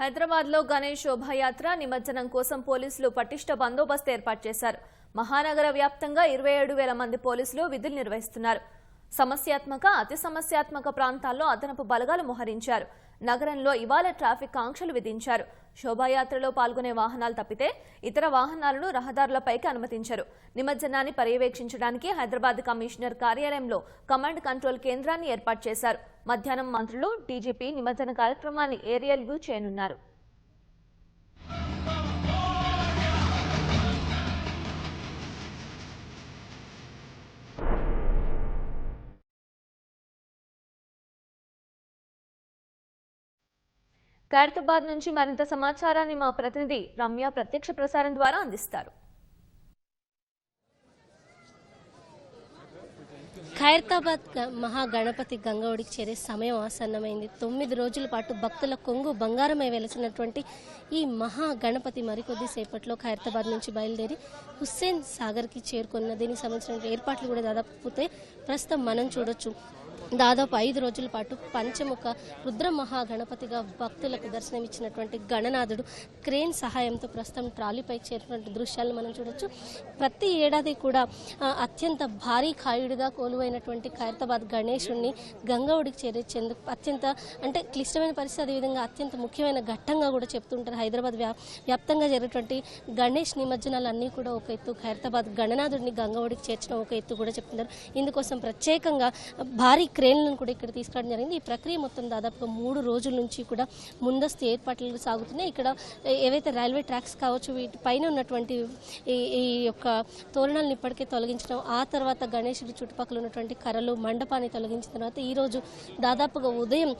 హైదరాబాద్లో గణేష్ శోభాయాత్ర నిమజ్జనం కోసం పోలీసులు పటిష్ట బందోబస్తు ఏర్పాటు చేశారు. మహానగర వ్యాప్తంగా ఇరవై ఏడు వేల మంది పోలీసులు విధులు నిర్వహిస్తున్నారు. సమస్యాత్మక అతి సమస్యాత్మక ప్రాంతాల్లో అదనపు బలగాలు మోహరించారు. నగరంలో ఇవాళ ట్రాఫిక్ ఆంక్షలు విధించారు. శోభాయాత్రలో పాల్గొనే వాహనాలు తప్పితే ఇతర వాహనాలను రహదారులపైకి అనుమతించరు. నిమజ్జనాన్ని పర్యవేక్షించడానికి హైదరాబాద్ కమిషనర్ కార్యాలయంలో కమాండ్ కంట్రోల్ కేంద్రాన్ని ఏర్పాటు చేశారు. మధ్యాహ్నం మంత్రులు డీజీపీ నిమజ్జన కార్యక్రమాన్ని ఏరియల్ వ్యూ చేయనున్నారు. ఖైరతాబాద్ నుంచి మరింత సమాచారాన్ని మా ప్రతినిధి రమ్య ప్రత్యక్ష ప్రసారం ద్వారా అందిస్తారు. ఖైరతాబాద్ మహాగణపతి గంగవుడికి చేరే సమయం ఆసన్నమైంది. తొమ్మిది రోజుల పాటు భక్తుల కొంగు బంగారమై వెలసినటువంటి ఈ మహాగణపతి మరికొద్ది సేపట్లో ఖైరతాబాద్ నుంచి బయలుదేరి హుస్సేన్ సాగర్కి చేరుకున్న దీనికి సంబంధించిన ఏర్పాట్లు కూడా దాదాపు పూర్తయి ప్రస్తుతం మనం చూడొచ్చు. దాదాపు ఐదు రోజుల పాటు పంచముఖ రుద్ర మహాగణపతిగా భక్తులకు దర్శనమిచ్చినటువంటి గణనాథుడు క్రేన్ సహాయంతో ప్రస్తుతం ట్రాలీపై చేరినటువంటి దృశ్యాలను మనం చూడొచ్చు. ప్రతి ఏడాది కూడా అత్యంత భారీ ఖాయుడిగా కోలువైనటువంటి ఖైరతాబాద్ గణేషుణ్ణి గంగవుడికి చేర్చేందుకు అత్యంత అంటే క్లిష్టమైన పరిస్థితి అదేవిధంగా అత్యంత ముఖ్యమైన ఘట్టంగా కూడా చెప్తుంటారు. హైదరాబాద్ వ్యాప్తంగా జరిగినటువంటి గణేష్ నిమజ్జనాలు అన్నీ కూడా ఒక ఎత్తు ఖైరతాబాద్ గణనాథుడిని గంగవుడికి చేర్చడం ఒక ఎత్తు కూడా చెప్తున్నారు. ఇందుకోసం ప్రత్యేకంగా భారీ క్రేన్లను కూడా ఇక్కడ తీసుకురావడం జరిగింది. ఈ ప్రక్రియ మొత్తం దాదాపుగా మూడు రోజుల నుంచి కూడా ముందస్తు ఏర్పాట్లు సాగుతున్నాయి. ఇక్కడ ఏవైతే రైల్వే ట్రాక్స్ కావచ్చు వీటి పైన ఉన్నటువంటి ఈ ఈ యొక్క తోరణాలను ఇప్పటికే తొలగించడం ఆ తర్వాత గణేశుడి చుట్టుపక్కల ఉన్నటువంటి కర్రలు మండపాన్ని తొలగించిన తర్వాత ఈరోజు దాదాపుగా ఉదయం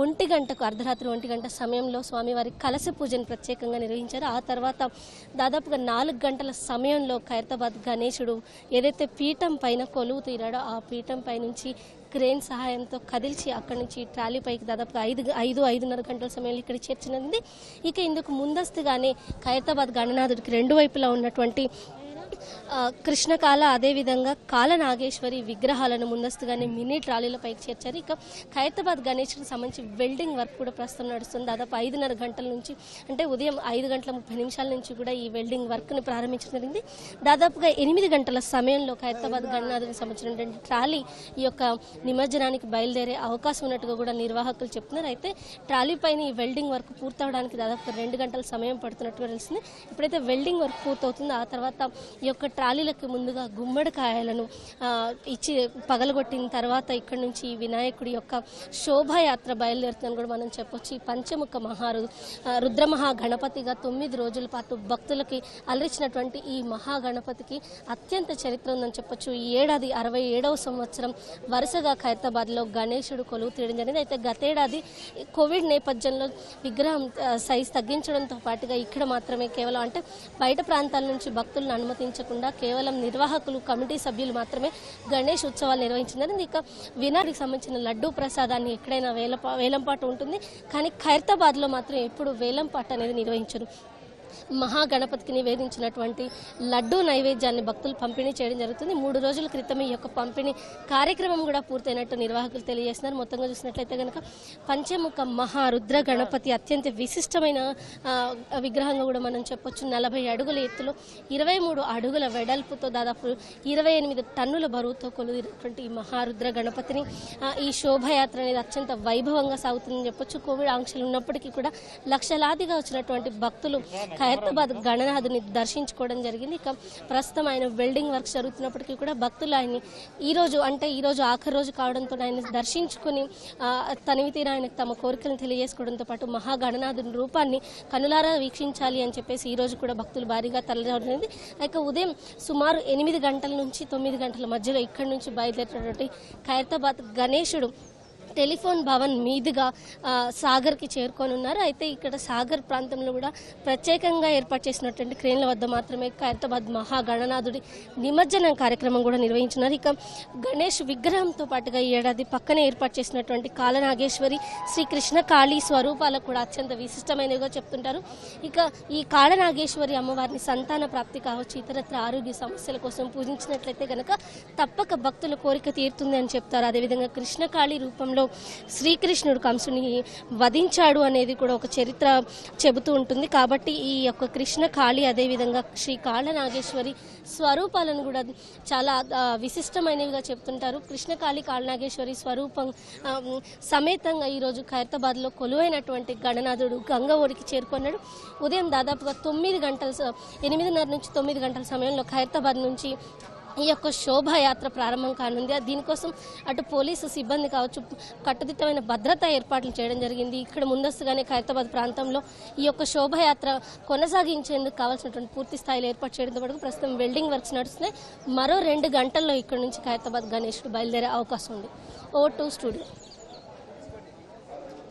ఒంటి గంటకు అర్ధరాత్రి ఒంటి గంట సమయంలో స్వామివారి కలశ పూజను ప్రత్యేకంగా నిర్వహించారు. ఆ తర్వాత దాదాపుగా నాలుగు గంటల సమయంలో ఖైరతాబాద్ గణేశుడు ఏదైతే పీఠం పైన కొలువు తీరాడో ఆ పీఠం పై నుంచి క్రేన్ సహాయంతో కదిల్చి అక్కడి నుంచి ట్రాలీ పైకి దాదాపు ఐదు ఐదు ఐదున్నర గంటల సమయంలో ఇక్కడ చేర్చినది ఇక ఇందుకు ముందస్తుగానే ఖైరతాబాద్ గణనాథుడికి రెండు వైపులా ఉన్నటువంటి కృష్ణకాల అదేవిధంగా కాల నాగేశ్వరి విగ్రహాలను ముందస్తుగానే మినీ ట్రాలీల పైకి చేర్చారు. ఇక ఖైరతాబాద్ గణేష్కి సంబంధించి వెల్డింగ్ వర్క్ కూడా ప్రస్తుతం నడుస్తుంది. దాదాపు ఐదున్నర గంటల నుంచి అంటే ఉదయం ఐదు గంటల ముప్పై నిమిషాల నుంచి కూడా ఈ వెల్డింగ్ వర్క్ని ప్రారంభించడం జరిగింది. దాదాపుగా ఎనిమిది గంటల సమయంలో ఖైరతాబాద్ గణనాథునికి సంబంధించినటువంటి ట్రాలీ ఈ యొక్క నిమజ్జనానికి బయలుదేరే అవకాశం ఉన్నట్టుగా కూడా నిర్వాహకులు చెప్తున్నారు. అయితే ట్రాలీ పైన ఈ వెల్డింగ్ వర్క్ పూర్తవడానికి దాదాపు రెండు గంటల సమయం పడుతున్నట్టుగా తెలిసింది ఇప్పుడైతే వెల్డింగ్ వర్క్ పూర్తవుతుందో. ఆ తర్వాత ఈ యొక్క ట్రాలీలకు ముందుగా గుమ్మడికాయలను ఇచ్చి పగలగొట్టిన తర్వాత ఇక్కడ నుంచి ఈ వినాయకుడి యొక్క శోభాయాత్ర బయలుదేరుతుందని కూడా మనం చెప్పొచ్చు. ఈ పంచముఖ మహారు రుద్రమహా గణపతిగా తొమ్మిది రోజుల పాటు భక్తులకి అలరించినటువంటి ఈ మహాగణపతికి అత్యంత చరిత్ర ఉందని చెప్పొచ్చు. ఈ ఏడాది అరవై ఏడవ సంవత్సరం వరుసగా ఖైరతాబాద్లో గణేశుడు కొలువు తీయడం జరిగింది. అయితే గతేడాది కోవిడ్ నేపథ్యంలో విగ్రహం సైజ్ తగ్గించడంతో పాటుగా ఇక్కడ మాత్రమే కేవలం అంటే బయట ప్రాంతాల నుంచి భక్తులను అనుమతించకుండా కేవలం నిర్వాహకులు కమిటీ సభ్యులు మాత్రమే గణేష్ ఉత్సవాలు నిర్వహించినారు. ఇక వినాయకుడికి సంబంధించిన లడ్డూ ప్రసాదాన్ని ఎక్కడైనా వేలపా వేలంపాట ఉంటుంది. కానీ ఖైరతాబాద్లో మాత్రం ఎప్పుడు వేలంపాట అనేది నిర్వహించరు. మహాగణపతికి నివేదించినటువంటి లడ్డూ నైవేద్యాన్ని భక్తులు పంపిణీ చేయడం జరుగుతుంది. మూడు రోజుల క్రితం ఈ యొక్క పంపిణీ కార్యక్రమం కూడా పూర్తయినట్టు నిర్వాహకులు తెలియజేస్తున్నారు. మొత్తంగా చూసినట్లయితే కనుక పంచముఖ మహారుద్ర గణపతి అత్యంత విశిష్టమైన విగ్రహంగా కూడా మనం చెప్పొచ్చు. నలభై అడుగుల ఎత్తులో ఇరవై మూడు అడుగుల వెడల్పుతో దాదాపు ఇరవై ఎనిమిది టన్నుల బరువుతో కొలుదినటువంటి ఈ మహారుద్ర గణపతిని ఈ శోభయాత్ర అనేది అత్యంత వైభవంగా సాగుతుందని చెప్పొచ్చు. కోవిడ్ ఆంక్షలు ఉన్నప్పటికీ కూడా లక్షలాదిగా వచ్చినటువంటి భక్తులు ఖైరతాబాద్ గణనాథుని దర్శించుకోవడం జరిగింది. ఇక ప్రస్తుతం ఆయన వెల్డింగ్ వర్క్ జరుగుతున్నప్పటికీ కూడా భక్తులు ఆయన్ని ఈరోజు అంటే ఈరోజు ఆఖరి రోజు కావడంతో ఆయన దర్శించుకుని ఆ, తనివి తీరా ఆయనకు తమ కోరికలను తెలియజేసుకోవడంతో పాటు మహాగణనాథుని రూపాన్ని కనులారా వీక్షించాలి అని చెప్పేసి ఈరోజు కూడా భక్తులు భారీగా తరలింది ఇక ఉదయం సుమారు ఎనిమిది గంటల నుంచి తొమ్మిది గంటల మధ్యలో ఇక్కడి నుంచి బయలుదేరేటటువంటి ఖైరతాబాద్ గణేశుడు టెలిఫోన్ భవన్ మీదుగా సాగర్కి చేరుకోనున్నారు. అయితే ఇక్కడ సాగర్ ప్రాంతంలో కూడా ప్రత్యేకంగా ఏర్పాటు చేసినటువంటి క్రేన్ల వద్ద మాత్రమే ఖైరతాబాద్ మహాగణనాథుడి నిమజ్జనం కార్యక్రమం కూడా నిర్వహించున్నారు. ఇక గణేష్ విగ్రహంతో పాటుగా ఈ ఏడాది పక్కనే ఏర్పాటు చేసినటువంటి కాళనాగేశ్వరి శ్రీకృష్ణ కాళీ స్వరూపాలకు కూడా అత్యంత విశిష్టమైనవిగా చెప్తుంటారు. ఇక ఈ కాళనాగేశ్వరి అమ్మవారిని సంతాన ప్రాప్తి కావచ్చు ఇతరత్ర ఆరోగ్య సమస్యల కోసం పూజించినట్లయితే కనుక తప్పక భక్తుల కోరిక తీరుతుంది అని చెప్తారు. అదేవిధంగా కృష్ణకాళి రూపంలో శ్రీకృష్ణుడు కంసుని వధించాడు అనేది కూడా ఒక చరిత్ర చెబుతూ ఉంటుంది. కాబట్టి ఈ యొక్క కృష్ణ కాళి అదేవిధంగా శ్రీ కాళనాగేశ్వరి స్వరూపాలను కూడా చాలా విశిష్టమైనవిగా చెప్తుంటారు కృష్ణకాళి కాళనాగేశ్వరి స్వరూపం సమేతంగా ఈరోజు ఖైరతాబాద్లో కొలువైనటువంటి గణనాథుడు గంగవోడికి చేరుకున్నాడు. ఉదయం దాదాపుగా తొమ్మిది గంటల స- ఎనిమిదిన్నర నుంచి తొమ్మిది గంటల సమయంలో ఖైరతాబాద్ నుంచి ఈ యొక్క శోభాయాత్ర ప్రారంభం కానుంది. దీనికోసం అటు పోలీసు సిబ్బంది కావచ్చు కట్టుదిట్టమైన భద్రతా ఏర్పాట్లు చేయడం జరిగింది. ఇక్కడ ముందస్తుగానే ఖైరతాబాద్ ప్రాంతంలో ఈ యొక్క శోభాయాత్ర కొనసాగించేందుకు కావాల్సినటువంటి పూర్తి స్థాయిలో ఏర్పాటు చేయడంతో పాటు ప్రస్తుతం వెల్డింగ్ వర్క్స్ నడుస్తున్నాయి. మరో రెండు గంటల్లో ఇక్కడ నుంచి ఖైరతాబాద్ గణేష్డు బయలుదేరే అవకాశం ఉంది. O two studio.